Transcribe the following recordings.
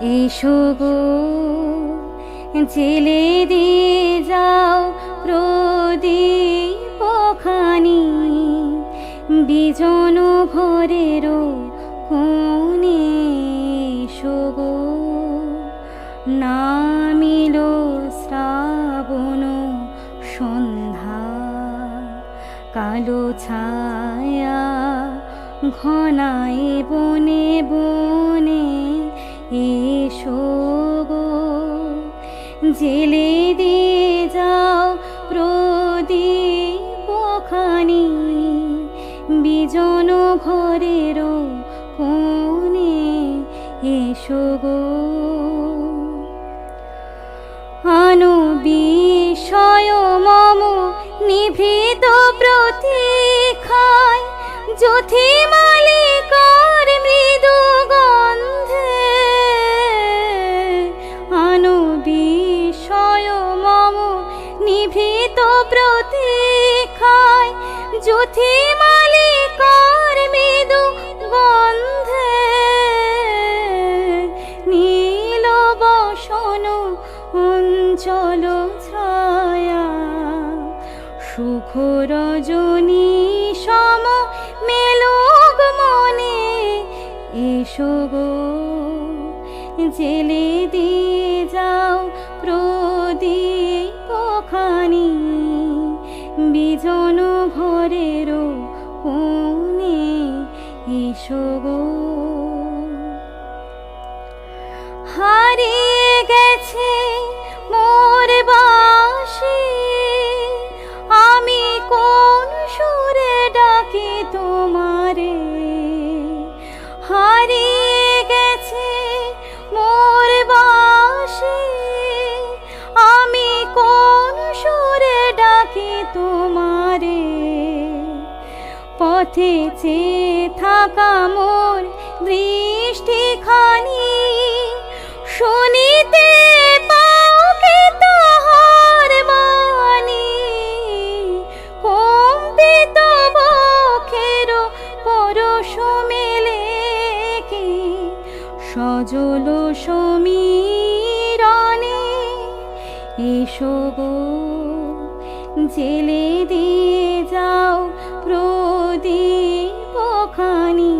এসো গো, জেলে দিয়ে যাও প্রদীপ খানি। বিজন ভরেরও কোণে এসো গো, নামিল শ্রাবণ সন্ধ্যা। কালো ছায়া ঘনায় বনে বনে এসো গো, জেলে দিয়ে যাও প্রদীপ খানি বিজন ঘরের কোণে এসো গো। আনু বিষয় মম নিভৃত প্রতীক্ষায় যথি মালিকার মৃদু গন্ধে নীল বসন অঞ্চল ছায়া সুখ রজনী সম মেলোগ মনে এসো গো, জেলে দিয়ে যাও বিজন ভরেরও কোণে এসো গো। তোমারে। পথে চেয়ে থাকা মোর দৃষ্টিখানি শুনিতে সজল সমীরণে এসো জেলে দিয়ে যাও প্রদীপ খানি।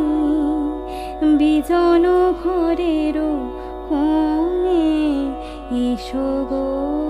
বিজন ঘরেরও কোণে এসো গো।